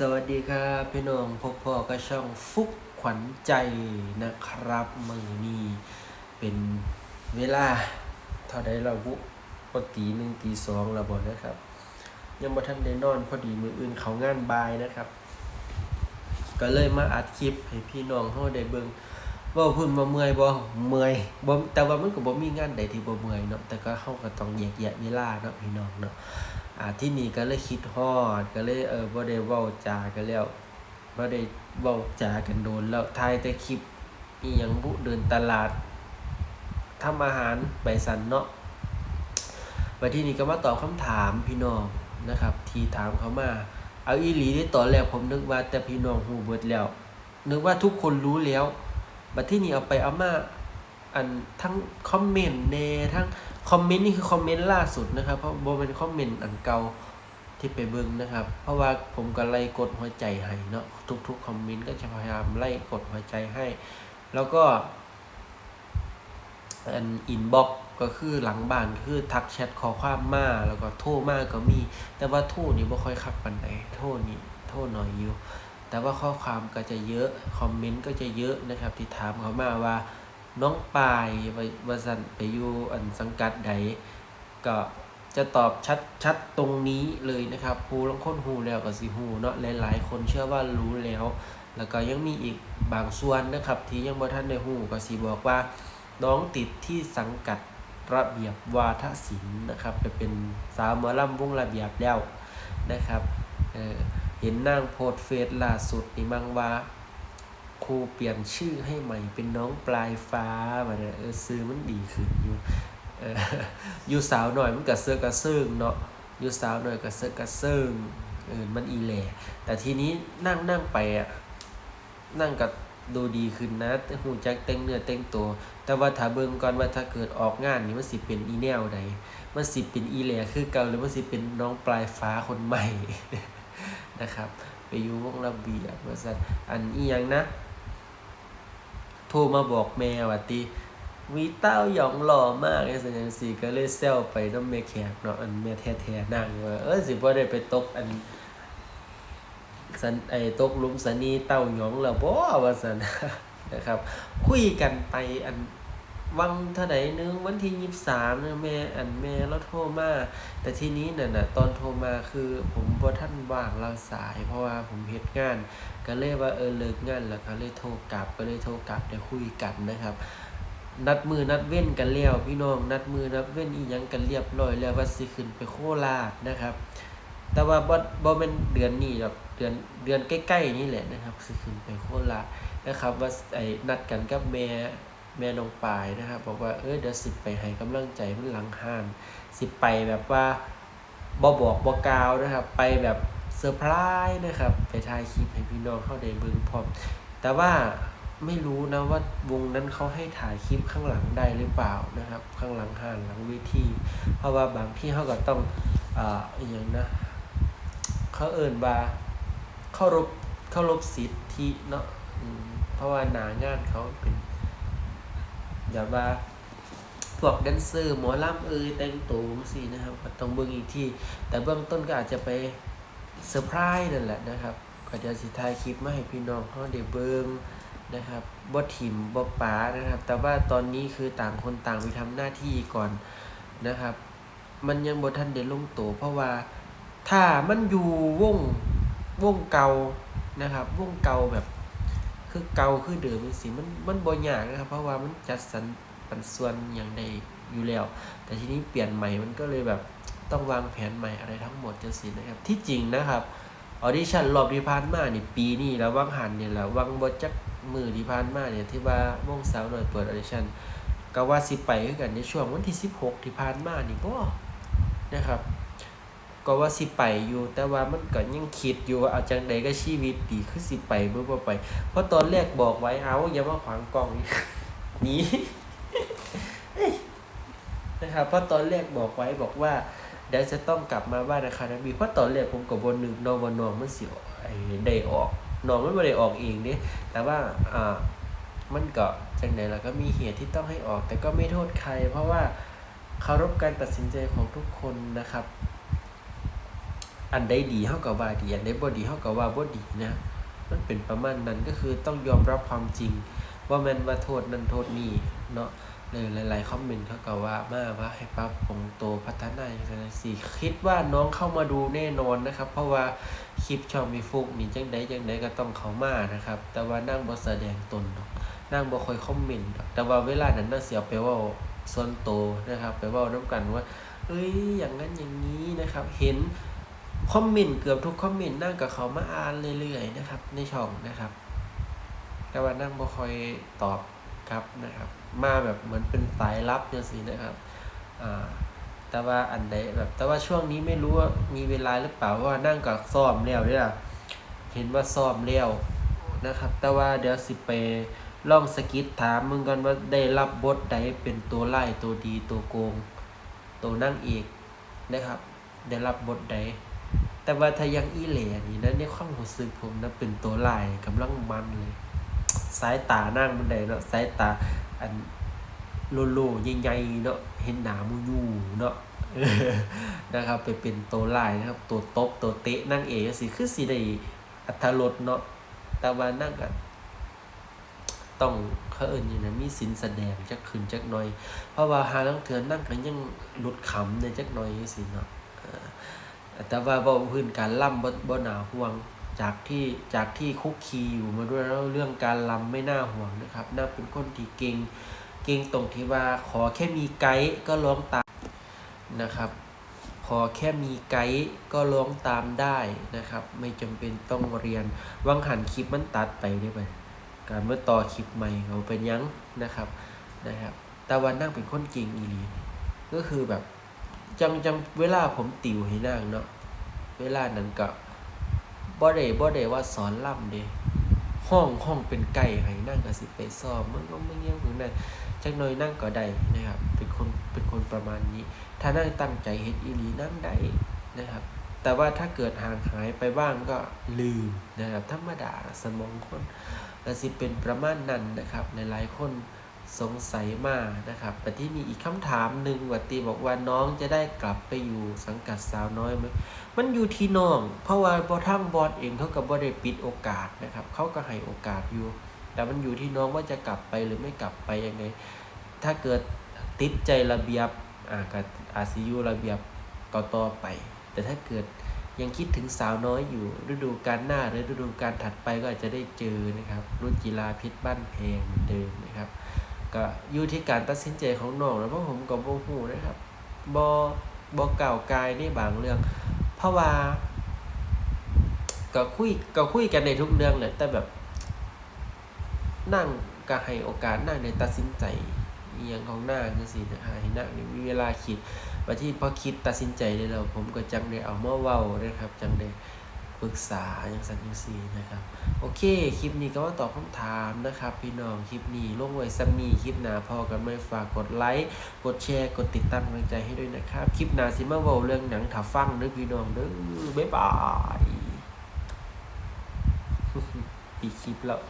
สวัสดีครับพี่น้องพบพ่อก็ช่องฟุกขวัญใจนะครับมือนี้เป็นเวลาเท่าใดเราบุปกตีหนึ่งตีสองเราบอกนะครับ ยังบ่ทันได้นอนพอดีมืออื่นเขางานบายนะครับ ก็เลยมาอัดคลิปให้พี่น้องเฮาได้เบิ่งว่าพิ่นบ่เมื่อยบ่เมื่อยบ่แต่ว่ามันก็บ่มีงานใดที่บ่เมื่อยเนาะแต่ก็เฮาก็ต้องแยกแยะเวลาเนาะพี่น้องเนาะ อ่าที่นี่ก็เลยคิดฮอด ก็เลยเออบ่ได้เว้าจากันแล้วบ่ได้เว้าจากันโดนแล้วถ่ายแต่คลิปอีหยังบุเดินตลาดทำอาหารไปสันเนาะวันที่นี้ก็มาตอบคำถามพี่น้องนะครับ ที่ถามเขามา เอาอีหลีที่ตอนแรกผมนึกว่าแต่พี่น้องฮู้เบิดแล้ว นึกว่าทุกคนรู้แล้วบัดที่นี่เอาไปเอามาอันทั้งคอมเมนต์แน่ทั้ง คอมเมนต์นี่คือคอมเมนต์ล่าสุดนะครับ เพราะบ่เป็นคอมเมนต์อันเก่าที่ไปเบิ่งนะครับ เพราะว่าผมก็ไล่กดหัวใจให้เนาะทุกๆคอมเมนต์ก็จะพยายามไล่กดหัวใจให้ แล้วก็อันอินบ็อกก็คือหลังบ้านคือทักแชทขอความมาแล้วก็โทรมาก็มี แต่ว่าโทรนี่บ่ค่อยคักปานใดโทรนี่โทรน้อยอยู่แต่ว่าข้อความก็จะเยอะคอมเมนต์ก็จะเยอะนะครับที่ถามเขามาว่า น้องปายว่าสันไปอยู่อันสังกัดใดก็จะตอบชัดชัดตรงนี้เลยนะครับฮูลังคนฮูแล้วก็สิฮูเนาะหลายๆ คนเชื่อว่ารู้แล้ว แล้วก็ยังมีอีกบางส่วนนะครับ ที่ยังบ่ทันได้หูก็สิบอกว่า น้องติดที่สังกัดระเบียบวาทศิลป์นะครับไปเป็นสาวมอลำวงระเบียบแล้วนะครับเออเห็นนางโพสเฟซล่าสุดนี่มังว่า ครูเปลี่ยนชื่อให้ใหม่เป็นน้องปลายฟ้ามาเนี่ยเออซื้อมันดีขึ้นอยู่เอออยู่สาวหน่อยมันก็เสื้อกระเซิงเนาะอยู่สาวหน่อยก็เสื้อกระเซิงเออมันอีแหล่แต่ทีนี้นั่งนั่งไปอะนั่งกับดูดีขึ้นนะหูจักแต่งเนื้อแต่งตัว แต่ว่าถ้าเบิ่งก่อนว่าถ้าเกิดออกงานนี่มันสิเป็นอีแนวใดมันสิเป็นอีแหล่คือเก่าหรือมันสิเป็นน้องปลายฟ้าคนใหม่นะครับ ไปอยู่วงระเบียบว่าซั่นอันอียังนะ ทรมาบอกแม่ว่าติวีเต้าหยองหล่อมากไอ้สัญญาสีก็เลยแซวไปน้ำแม่แขกเนาะอันแม่แท้ๆนั่งว่าเออสิบ่ได้ไปตกอันสันไอ้ตกลุมสนีเต้าหยองแล้วบ่ว่าสันนะครับ คุยกันไปอัน วังเท่าใดนึงวันที่23นึงแม่อันแม่เราโทรมาแต่ทีนี้น่ะน่ะตอนโทรมาคือผมบ่ทันว่างเรับสาย เพราะว่าผมเฮ็ดงาน ก็เลยว่าเออเลิกงานแล้วก็เลยโทรกลับก็เลยโทรกลับได้คุยกันนะครับนัดมือนัดเว้นกันแล้วพี่น้องนัดมือนัดเว้นอีหยังกันเรียบร้อยแล้วว่าสิขึ้นไปโคราชนะครับ แต่ว่าบ่บ่เป็นเดือนนี้หรอกเดือนเดือนใกล้ๆนี่แหละนะครับสิขึ้นไปโคราชนะครับ ว่าไอ้นัดกันกับแม่ แม่น้องปายนะครับบอกว่าเออเดี๋ยวสิไปให้กำลังใจมันหลังห้าน สิไปแบบว่าบ่บอกบ่กาวนะครับ ไปแบบเซอร์ไพรส์นะครับ ไปถ่ายคลิปให้พี่น้องเข้าได้เบิ่งพร้อม แต่ว่าไม่รู้นะว่าวงนั้นเขาให้ถ่ายคลิปข้างหลังได้หรือเปล่านะครับ ข้างหลังห้านหลังเวทีเพราะว่าบางที่เขาก็ต้องอ่าอย่างนะเขาเอิ่นว่าเคารพเคารพสิทธิเนาะเพราะว่าหนางานเขาเป็น แบบว่าพวกแดนเซอร์หมอลำเอยแต่งตัวสินะครับก็ต้องเบิ่งอีกทีแต่เบื้องต้นก็อาจจะไปเซอร์ไพรส์นั่นแหละนะครับก็จะสิถ่ายคลิปมาให้พี่น้องเขาได้เบิ่งนะครับบ่ถิ่มบ่ป๋านะครับ แต่ว่าตอนนี้คือต่างคนต่างไปทำหน้าที่ก่อนนะครับ มันยังบ่ทันได้ลงตัวเพราะว่าถ้ามันอยู่วงวงเก่านะครับ วงเก่าแบบ คือเก่าคือเดิมจังซี่มันมันบ่ยากนะครับ เพราะว่ามันจัดสรรปันส่วนอย่างใดอยู่แล้ว แต่ทีนี้เปลี่ยนใหม่มันก็เลยแบบต้องวางแผนใหม่อะไรทั้งหมดจังซี่นะครับ ที่จริงนะครับออดิชั่นรอบที่ผ่านมานี่ปีนี้แล้ววังหันเนี่และวังบ่จักมือที่ผ่านมาเนี่ยที่ว่าวงสาวหน้อยเปิดออดิชั่นก็ว่าสิไปคือกันในช่วงวันที่ 16 ที่ผ่านมานี่บ่นะครับ ก็ว่าสิไปอยู่ แต่ว่ามันก็ยังคิดอยู่ว่าเอาจังใดก็ชีวิตดีคือสิไปบ่บ่ไป เพราะตอนแรกบอกไว้เอาอย่ามาขวางกล้องนี่หนีนะครับเพราะตอนแรกบอกไว้บอกว่าเดี๋ยวจะต้องกลับมาบ้านอาคาราบีเพราะตอนแรกผมกับบนหนึ่งนอนบนนองมันเสิไอ้ได้ออกนองมันไม่ได้ออกเองเนี่ยแต่ว่าอ่ามันก็จังไหนล่ะก็มีเหตุที่ต้องให้ออก แต่ก็ไม่โทษใคร เพราะว่าเคารพการตัดสินใจของทุกคนนะครับ อันใดดีเฮาก็ว่าดี อันใดบ่ดีเฮาก็ว่าบ่ดีนะ มันเป็นประมาณนั้นก็คือต้องยอมรับความจริง ว่าม่นว่าโทษนั้นโทษนี้เนาะเลยหลาย ๆ คอมเมนต์เขาก็ว่ามาว่าให้ปรับปรุงตัวพัฒนาอย่างนั้นสิคิดว่าน้องเข้ามาดูแน่นอนนะครับ เพราะว่าคลิปช่องมีฟุกนี่จังใดจังใดก็ต้องเข้ามานะครับ แต่ว่านั่งบ่แสดงตนนั่งบ่คอยคอมเมนต์แต่ว่าเวลานั้นน่ะเสียไปว้าส่วนตัวนะครับ ไปว้านํกันว่า เอ้ยอย่างนั้นอย่างนี้นะครับ เห็น คอมเมนต์เกือบทุกคอมเมนต์นั่งกับเขามาอ่านเรื่อยๆนะครับ ในช่องนะครับ แต่ว่านั่งบ่คอยตอบครับนะครับ มาแบบเหมือนเป็นสายลับจังซี่นะครับอ่าแต่ว่าอันใดแบบ แต่ว่าช่วงนี้ไม่รู้ว่ามีเวลาหรือเปล่าเพราะว่านั่งกับซ้อมแล้วเด้อเห็นว่าซ้อมแล้วนะครับ แต่ว่าเดี๋ยวสิไปลองสกิดถามมึงกันว่าได้รับบทใดเป็นตัวไล่ตัวดีตัวโกง ตัวนั่งเอกนะครับ ได้รับบทใด แต่ว่าถ้ายังอีเหล่นี่นะในความรู้สึกผมนะเป็นตัวลายกำลังมันเลย สายตานั่งมันใดเนาะสายตาอันโลโลใหญ่ๆเนาะเห็นหนามูยูเนาะนะครับไปเป็นตัวลายนะครับ ตัวตบตัวเตะนั่งเอกสิคือสิได้อัตรสเนาะแต่ว่านั่งกันต้องเขาเอิ้นอย่างนั้นมีสินแสดงจักขึ้นจักหน่อย เพราะว่าหาลังเทือนนั่งก็ยังหลุดขำในจักหน่อยจังซี่เนาะ แต่ว่าเว้าพื้นการล่ำบ่บ่น่าห่วงจากที่จากที่คุกคีอยู่มาด้วยแล้วเรื่องการลำไม่น่าห่วงนะครับน่าเป็นคนที่เก่งเก่งตรงที่ว่าขอแค่มีไกด์ก็ร้องตามนะครับ ขอแค่มีไกด์ก็ร้องตามได้นะครับ ไม่จำเป็นต้องเรียนวังหันคลิปมันตัดไปได้ไหมการเมื่อต่อคลิปใหม่เขาเป็นยังนะครับนะครับ แต่ว่านั่งเป็นคนเก่งอีหลีก็คือแบบ จังจังเวลาผมติวให้นั่งเนาะเวลานั้นก็บ่ได้บ่ได้ว่าสอนล่ำเด้ห้องห้องเป็นไก่ให้นั่งก็สิไปซ้อมมันก็ไม่เงี้ยงนั้นจักหน่อยนั่งก็ได้นะครับ เป็นคนเป็นคนประมาณนี้ ถ้านั่งตั้งใจเฮ็ดอีหลีนั่งได้นะครับ แต่ว่าถ้าเกิดห่างหายไปบ้างก็ลืมนะครับธรรมดาสมองคนก็สิเป็นประมาณนั้นนะครับหลายคน สงสัยมากนะครับแต่ที่มีอีกคำถามหนึ่งวัตีบอกว่าน้องจะได้กลับไปอยู่สังกัดสาวน้อยไหมมันอยู่ที่น้อง เพราะว่าบอทั้งบอสเองเขาก็บ่ได้ปิดโอกาสนะครับเขาก็ให้โอกาสอยู่ แต่มันอยู่ที่น้องว่าจะกลับไปหรือไม่กลับไปยังไง ถ้าเกิดติดใจระเบียบอ่าก็อาจสิยูระเบียบต่อต่อไป แต่ถ้าเกิดยังคิดถึงสาวน้อยอยู่ฤดูกาลหน้าหรือฤดูกาลถัดไปก็อาจจะได้เจอนะครับรุ่นกีฬาพิษบ้านแพงเหมือนเดิมนะครับ ก็อยู่ที่การตัดสินใจของน้องแล้วเพราะผมก็บ่ฮู้นะครับบ่บ่กล่าวกายในบางเรื่อง เพราะว่าก็คุยก็คุยกันในทุกเรื่องแหละแต่แบบ นั่งก็ให้โอกาสนั่งในตัดสินใจอย่างของหนางจังซี่นะให้นั่งมีเวลาคิดว่าที่พอคิดตัดสินใจได้แล้วผมก็จังได้เอามาเว้านะครับจังได้ ปรึกษาจังสันจังซี่นะครับ โอเค คลิปนี้ก็มาตอบคำถามนะครับ พี่น้องคลิปนี้ลงไว้ซ้ำนี้คลิปหน้าพอกันไม่ฝากกดไลค์กดแชร์กดติดตามกำลังใจให้ด้วยนะครับ คลิปหน้าสิมาเวลเรื่องหนังถ้าฟังเด้อพี่น้องเด้อบ๊ายบาย ปีคลิปแล้ว